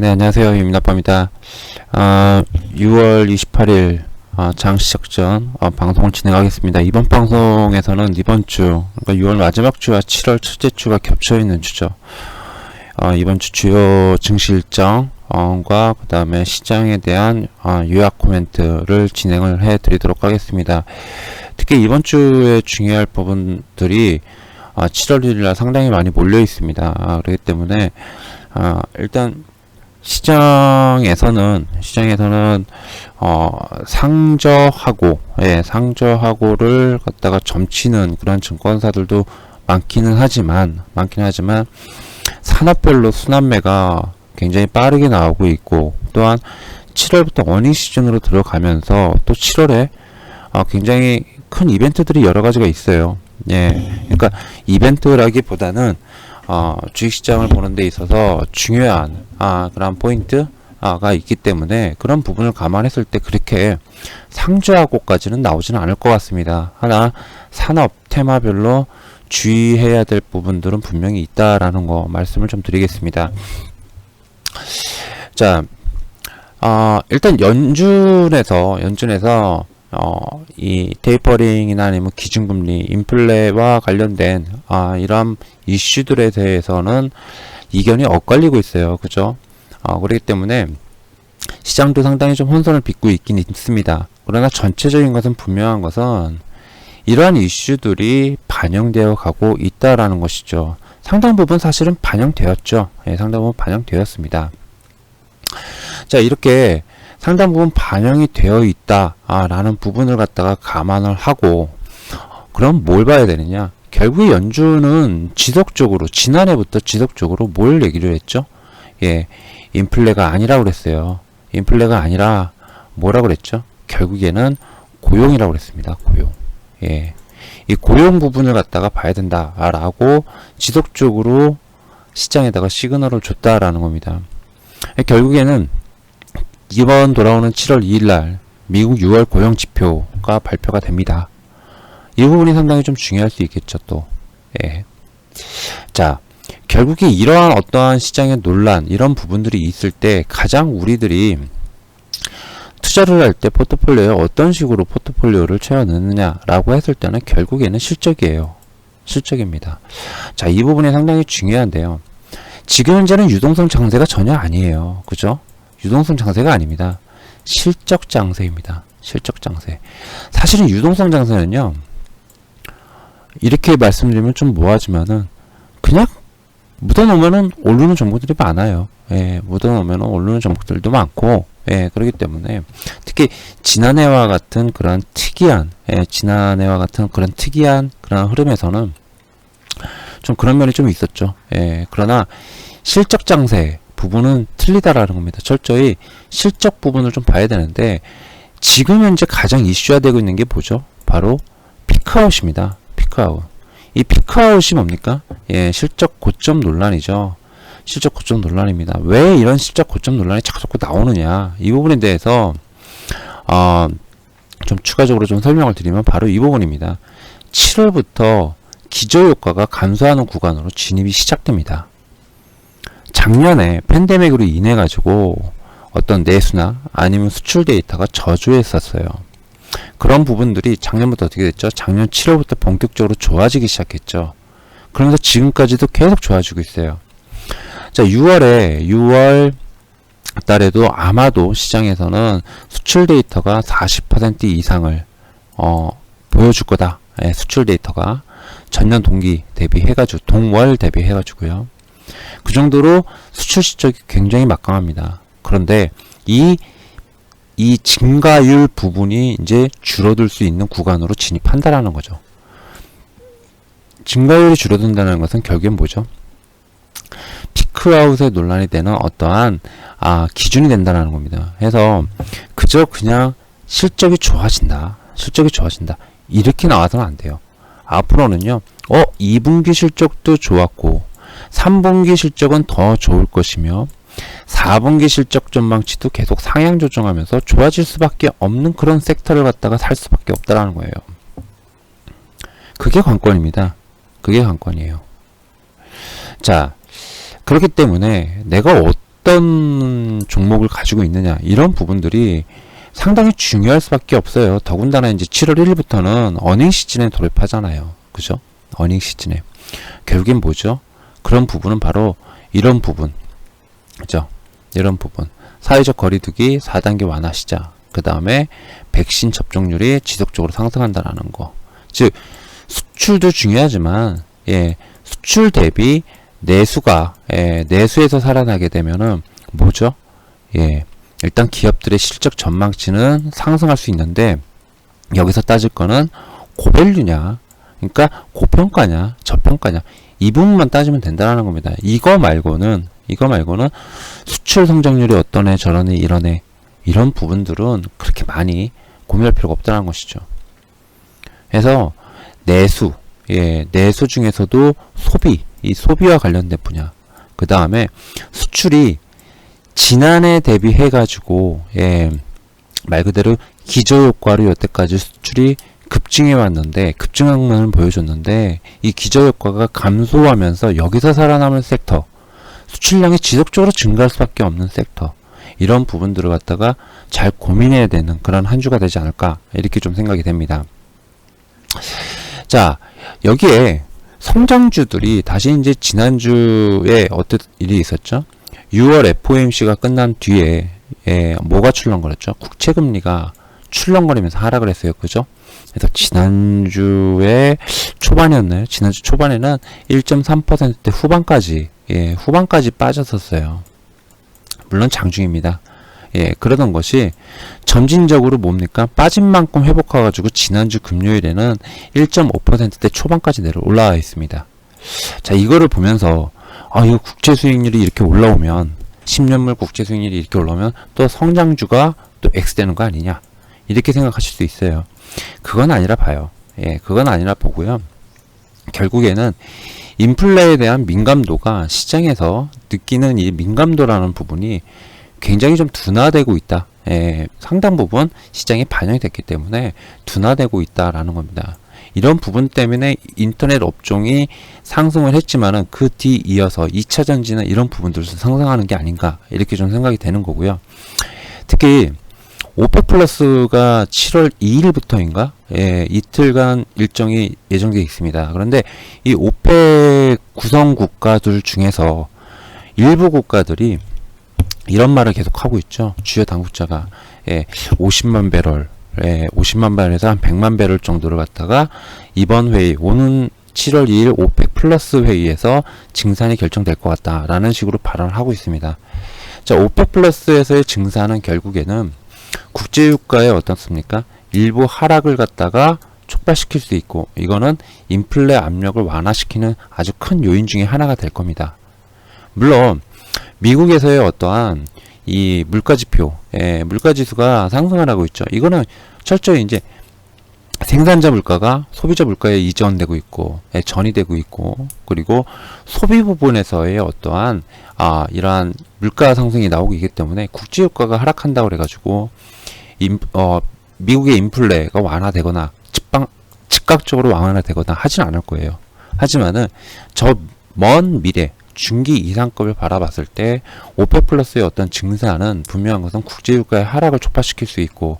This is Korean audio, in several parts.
네, 안녕하세요. 임나빠입니다. 어, 6월 28일 어, 장시작 전 어, 방송을 진행하겠습니다. 이번 방송에서는 이번 주, 그러니까 6월 마지막 주와 7월 첫째 주가 겹쳐 있는 주죠. 어, 이번 주 주요 증시 일정과 그 다음에 시장에 대한 어, 요약 코멘트를 진행을 해 드리도록 하겠습니다. 특히 이번 주에 중요할 부분들이 아, 7월 1일 날 상당히 많이 몰려 있습니다. 아, 그렇기 때문에 아, 일단 시장에서는 시장에서는 어, 상저하고 예, 상저하고를 갖다가 점치는 그런 증권사들도 많기는 하지만 많긴 하지만 산업별로 순환매가 굉장히 빠르게 나오고 있고 또한 7월부터 어닝 시즌으로 들어가면서 또 7월에 어, 굉장히 큰 이벤트들이 여러 가지가 있어요. 예, 그러니까 이벤트라기보다는 어, 주식시장을 보는 데 있어서 중요한 아, 그런 포인트 가 있기 때문에 그런 부분을 감안했을 때 그렇게 상주하고까지는 나오지는 않을 것 같습니다. 하나 산업 테마별로 주의해야 될 부분들은 분명히 있다라는 거 말씀을 좀 드리겠습니다. 자, 어, 일단 연준에서 연준에서 어, 이 테이퍼링이나 아니면 기준금리, 인플레와 관련된 아, 이런 이슈들에 대해서는 이견이 엇갈리고 있어요. 그죠? 어, 그렇기 때문에 시장도 상당히 좀 혼선을 빚고 있긴 있습니다. 그러나 전체적인 것은 분명한 것은 이러한 이슈들이 반영되어 가고 있다라는 것이죠. 상당 부분 사실은 반영되었죠. 예, 상당 부분 반영되었습니다. 자, 이렇게 상당 부분 반영이 되어 있다라는 부분을 갖다가 감안을 하고 그럼 뭘 봐야 되느냐? 결국 연준은 지속적으로 지난해부터 지속적으로 뭘 얘기를 했죠? 예, 인플레가 아니라고 그랬어요. 인플레가 아니라 뭐라고 그랬죠? 결국에는 고용이라고 그랬습니다. 고용. 예. 이 고용 부분을 갖다가 봐야 된다라고 지속적으로 시장에다가 시그널을 줬다라는 겁니다. 예, 결국에는 이번 돌아오는 7월 2일 날 미국 6월 고용 지표가 발표가 됩니다. 이 부분이 상당히 좀 중요할 수 있겠죠, 또. 예. 자, 결국에 이러한 어떠한 시장의 논란, 이런 부분들이 있을 때 가장 우리들이 투자를 할 때 포트폴리오에 어떤 식으로 포트폴리오를 채워 넣느냐라고 했을 때는 결국에는 실적이에요. 실적입니다. 자, 이 부분이 상당히 중요한데요. 지금 현재는 유동성 장세가 전혀 아니에요. 그죠? 유동성 장세가 아닙니다. 실적 장세입니다. 실적 장세. 사실은 유동성 장세는요. 이렇게 말씀드리면 좀 뭐하지만은 그냥 묻어놓으면은 오르는 종목들이 많아요. 예, 묻어놓으면은 오르는 종목들도 많고, 예, 그렇기 때문에 특히 지난해와 같은 그런 특이한, 예, 지난해와 같은 그런 특이한 그런 흐름에서는 좀 그런 면이 좀 있었죠. 예, 그러나 실적 장세 부분은 틀리다라는 겁니다. 철저히 실적 부분을 좀 봐야 되는데 지금 현재 가장 이슈화되고 있는 게 뭐죠? 바로 피크아웃입니다. 피크아웃. 이 피크아웃이 뭡니까? 예, 실적 고점 논란이죠. 실적 고점 논란입니다. 왜 이런 실적 고점 논란이 자꾸 자꾸 나오느냐? 이 부분에 대해서 어, 좀 추가적으로 좀 설명을 드리면 바로 이 부분입니다. 7월부터 기저효과가 감소하는 구간으로 진입이 시작됩니다. 작년에 팬데믹으로 인해 가지고 어떤 내수나 아니면 수출 데이터가 저조했었어요. 그런 부분들이 작년부터 어떻게 됐죠? 작년 7월부터 본격적으로 좋아지기 시작했죠. 그러면서 지금까지도 계속 좋아지고 있어요. 자, 6월에 6월 달에도 아마도 시장에서는 수출 데이터가 40% 이상을 어, 보여줄 거다. 예, 수출 데이터가 전년 동기 대비해가지고 동월 대비해가지고요. 그 정도로 수출 실적이 굉장히 막강합니다. 그런데 이, 이 증가율 부분이 이제 줄어들 수 있는 구간으로 진입한다라는 거죠. 증가율이 줄어든다는 것은 결국엔 뭐죠? 피크아웃의 논란이 되는 어떠한 아, 기준이 된다는 겁니다. 해서 그저 그냥 실적이 좋아진다. 실적이 좋아진다. 이렇게 나와서는 안 돼요. 앞으로는요. 어, 2분기 실적도 좋았고 3분기 실적은 더 좋을 것이며 4분기 실적 전망치도 계속 상향 조정하면서 좋아질 수밖에 없는 그런 섹터를 갖다가 살 수밖에 없다라는 거예요. 그게 관건입니다. 그게 관건이에요. 자, 그렇기 때문에 내가 어떤 종목을 가지고 있느냐 이런 부분들이 상당히 중요할 수밖에 없어요. 더군다나 이제 7월 1일부터는 어닝 시즌에 돌입하잖아요. 그죠? 어닝 시즌에 결국엔 뭐죠? 그런 부분은 바로 이런 부분, 그죠? 이런 부분 사회적 거리두기 4단계 완화 시작. 그 다음에 백신 접종률이 지속적으로 상승한다라는 거. 즉 수출도 중요하지만 예 수출 대비 내수가 예, 내수에서 살아나게 되면은 뭐죠? 예 일단 기업들의 실적 전망치는 상승할 수 있는데 여기서 따질 거는 고밸류냐 그러니까 고평가냐 저평가냐 이 부분만 따지면 된다는 겁니다. 이거 말고는 이거 말고는 수출 성장률이 어떤 애 저런 애 이런 애 이런 부분들은 그렇게 많이 고민할 필요가 없다는 것이죠. 그래서 내수 예 내수 중에서도 소비 이 소비와 관련된 분야 그 다음에 수출이 지난해 대비해 가지고 예, 말 그대로 기저 효과로 여태까지 수출이 급증해 왔는데 급증항만을 보여줬는데 이 기저 효과가 감소하면서 여기서 살아남을 섹터 수출량이 지속적으로 증가할 수밖에 없는 섹터 이런 부분들을 갖다가 잘 고민해야 되는 그런 한 주가 되지 않을까 이렇게 좀 생각이 됩니다. 자 여기에 성장주들이 다시 이제 지난주에 어떤 일이 있었죠? 6월 FOMC가 끝난 뒤에 예, 뭐가 출렁거렸죠? 국채 금리가 출렁거리면서 하락을 했어요. 그죠? 그래서 지난주에 초반이었나요? 지난주 초반에는 1.3%대 후반까지 예, 후반까지 빠졌었어요. 물론 장중입니다. 예, 그러던 것이 점진적으로 뭡니까? 빠진 만큼 회복해가지고 지난주 금요일에는 1.5%대 초반까지 내려 올라와 있습니다. 자, 이거를 보면서 아, 이거 국채 수익률이 이렇게 올라오면 10년물 국채 수익률이 이렇게 올라오면 또 성장주가 또 X되는 거 아니냐? 이렇게 생각하실 수 있어요. 그건 아니라 봐요. 예, 그건 아니라 보고요. 결국에는 인플레에 대한 민감도가 시장에서 느끼는 이 민감도라는 부분이 굉장히 좀 둔화되고 있다. 예, 상당 부분 시장에 반영이 됐기 때문에 둔화되고 있다라는 겁니다. 이런 부분 때문에 인터넷 업종이 상승을 했지만은 그 뒤 이어서 2차 전지는 이런 부분들도 상승하는 게 아닌가 이렇게 좀 생각이 되는 거고요. 특히 오펙 플러스가 7월 2일부터인가 예, 이틀간 일정이 예정되어 있습니다. 그런데 이 오펙 구성 국가들 중에서 일부 국가들이 이런 말을 계속 하고 있죠. 주요 당국자가 예, 50만 배럴, 예, 50만 배럴에서 한 100만 배럴 정도를 갖다가 이번 회의 오는 7월 2일 오펙 플러스 회의에서 증산이 결정될 것 같다라는 식으로 발언을 하고 있습니다. 자, 오펙 플러스에서의 증산은 결국에는 국제유가에 어떻습니까? 일부 하락을 갖다가 촉발시킬 수 있고 이거는 인플레 압력을 완화시키는 아주 큰 요인 중에 하나가 될 겁니다. 물론 미국에서의 어떠한 이 물가지표, 예, 물가지수가 상승을 하고 있죠. 이거는 철저히 이제 생산자 물가가 소비자 물가에 이전되고 있고, 예, 전이되고 있고, 그리고 소비 부분에서의 어떠한 아 이러한 물가 상승이 나오고 있기 때문에 국제 유가가 하락한다고 그래가지고 인, 어, 미국의 인플레가 완화되거나 즉방 즉각적으로 완화되거나 하진 않을 거예요. 하지만은 저 먼 미래 중기 이상급을 바라봤을 때 오페 플러스의 어떤 증산은 분명한 것은 국제 유가의 하락을 촉발시킬 수 있고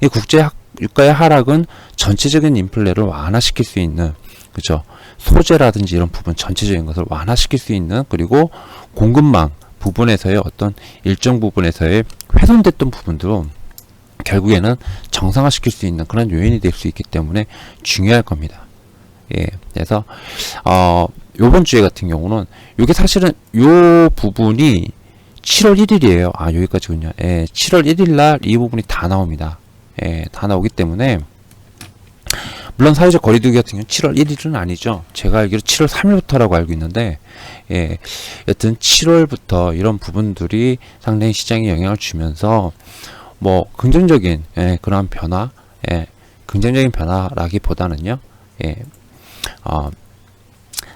이 국제 유가의 하락은 전체적인 인플레를 완화시킬 수 있는 그죠 소재라든지 이런 부분 전체적인 것을 완화시킬 수 있는 그리고 공급망 부분에서의 어떤 일정 부분에서의 훼손됐던 부분들은 결국에는 정상화시킬 수 있는 그런 요인이 될 수 있기 때문에 중요할 겁니다. 예, 그래서 어 요번 주에 같은 경우는 요게 사실은 요 부분이 7월 1일이에요. 아, 여기까지군요. 예, 7월 1일 날 이 부분이 다 나옵니다. 예, 다 나오기 때문에 물론 사회적 거리두기 같은 경우는 7월 1일은 아니죠. 제가 알기로 7월 3일부터라고 알고 있는데, 예, 여튼 7월부터 이런 부분들이 상당히 시장에 영향을 주면서, 뭐, 긍정적인, 예, 그런 변화, 예, 긍정적인 변화라기보다는요, 예, 어,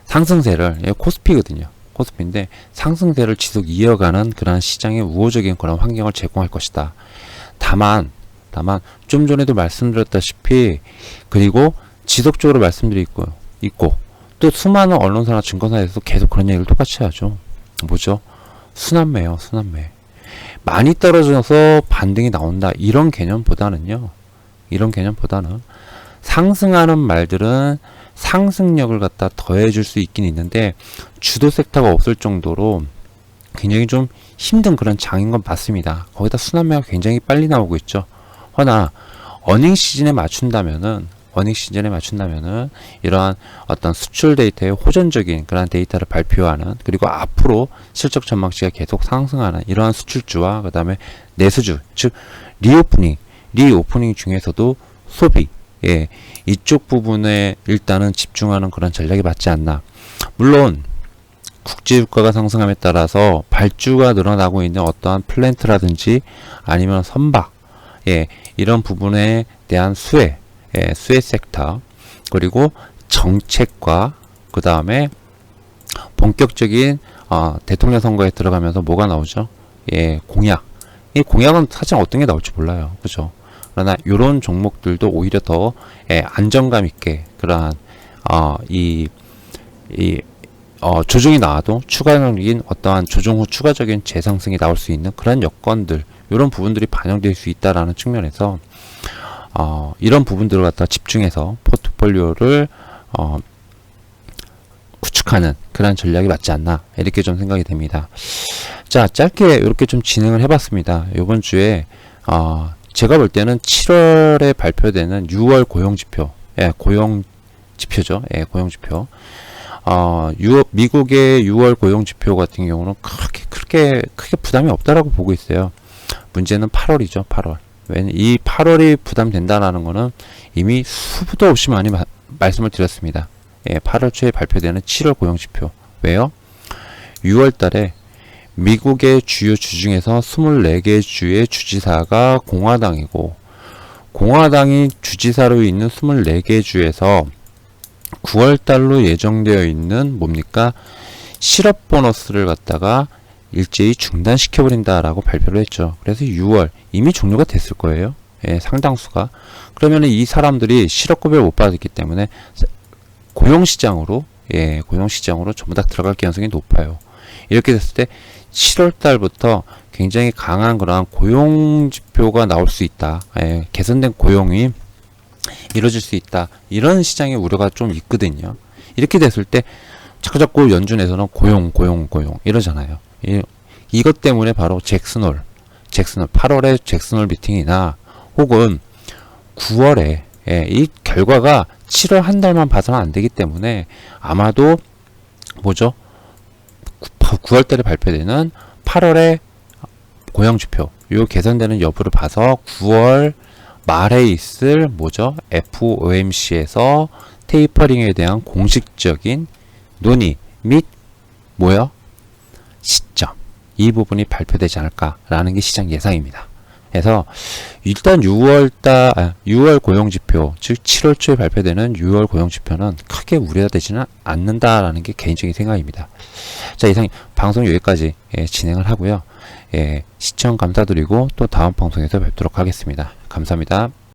상승세를 예, 코스피거든요. 코스피인데 상승세를 지속 이어가는 그러한 시장의 우호적인 그런 환경을 제공할 것이다. 다만 다만 좀 전에도 말씀드렸다시피 그리고 지속적으로 말씀드리고 있고 또 수많은 언론사나 증권사에서 계속 그런 얘기를 똑같이 하죠. 뭐죠? 순환매요, 순환매. 많이 떨어져서 반등이 나온다. 이런 개념보다는요. 이런 개념보다는 상승하는 말들은 상승력을 갖다 더해줄 수 있긴 있는데 주도 섹터가 없을 정도로 굉장히 좀 힘든 그런 장인 건 맞습니다. 거기다 순환매가 굉장히 빨리 나오고 있죠. 허나 어닝 시즌에 맞춘다면은 어닝 시즌에 맞춘다면은 이러한 어떤 수출 데이터의 호전적인 그런 데이터를 발표하는 그리고 앞으로 실적 전망치가 계속 상승하는 이러한 수출주와 그 다음에 내수주 즉 리오프닝 리오프닝 중에서도 소비 예 이쪽 부분에 일단은 집중하는 그런 전략이 맞지 않나. 물론 국제 유가가 상승함에 따라서 발주가 늘어나고 있는 어떠한 플랜트라든지 아니면 선박 예 이런 부분에 대한 수혜 예, 수혜 섹터 그리고 정책과 그 다음에 본격적인 어, 대통령 선거에 들어가면서 뭐가 나오죠? 예, 공약. 이 공약은 사실 어떤 게 나올지 몰라요. 그죠? 그러나 이런 종목들도 오히려 더 예, 안정감 있게 그러한 어, 이, 이 어, 조정이 나와도 추가적인 어떠한 조정 후 추가적인 재상승이 나올 수 있는 그런 여건들 이런 부분들이 반영될 수 있다라는 측면에서 어, 이런 부분들을 갖다 집중해서 포트폴리오를 어, 구축하는 그런 전략이 맞지 않나 이렇게 좀 생각이 됩니다. 자 짧게 이렇게 좀 진행을 해봤습니다. 이번 주에 어, 제가 볼 때는 7월에 발표되는 6월 고용지표, 예, 고용지표죠, 예, 고용지표. 어, 유럽, 미국의 6월 고용지표 같은 경우는 크게, 크게, 크게 부담이 없다라고 보고 있어요. 문제는 8월이죠, 8월. 왜냐면 이 8월이 부담된다라는 거는 이미 수부도 없이 많이 마, 말씀을 드렸습니다. 예, 8월 초에 발표되는 7월 고용지표. 왜요? 6월 달에 미국의 주요 주 중에서 24개 주의 주지사가 공화당이고 공화당이 주지사로 있는 24개 주에서 9월 달로 예정되어 있는 뭡니까? 실업 보너스를 갖다가 일제히 중단시켜 버린다라고 발표를 했죠. 그래서 6월 이미 종료가 됐을 거예요. 예, 상당수가. 그러면 이 사람들이 실업급여를 못 받았기 때문에 고용시장으로 예, 고용시장으로 전부 다 들어갈 가능성이 높아요. 이렇게 됐을 때 7월 달부터 굉장히 강한 그러한 고용 지표가 나올 수 있다. 예, 개선된 고용이 이루어질 수 있다. 이런 시장의 우려가 좀 있거든요. 이렇게 됐을 때 자꾸 자꾸 연준에서는 고용, 고용, 고용 이러잖아요. 이, 이것 때문에 바로 잭슨홀, 잭슨홀 8월에 잭슨홀 미팅이나 혹은 9월에 예, 이 결과가 7월 한 달만 봐서는 안 되기 때문에 아마도 뭐죠? 9, 월 달에 발표되는 8월의 고용 지표 요 개선되는 여부를 봐서 9월 말에 있을 뭐죠? FOMC에서 테이퍼링에 대한 공식적인 논의 및 뭐요? 시점 이 부분이 발표되지 않을까라는 게 시장 예상입니다. 그래서 일단 6월달 아, 6월 고용 지표 즉 7월 초에 발표되는 6월 고용 지표는 크게 우려가 되지는 않는다라는 게 개인적인 생각입니다. 자 이상 방송 여기까지 예, 진행을 하고요. 예, 시청 감사드리고 또 다음 방송에서 뵙도록 하겠습니다. 감사합니다.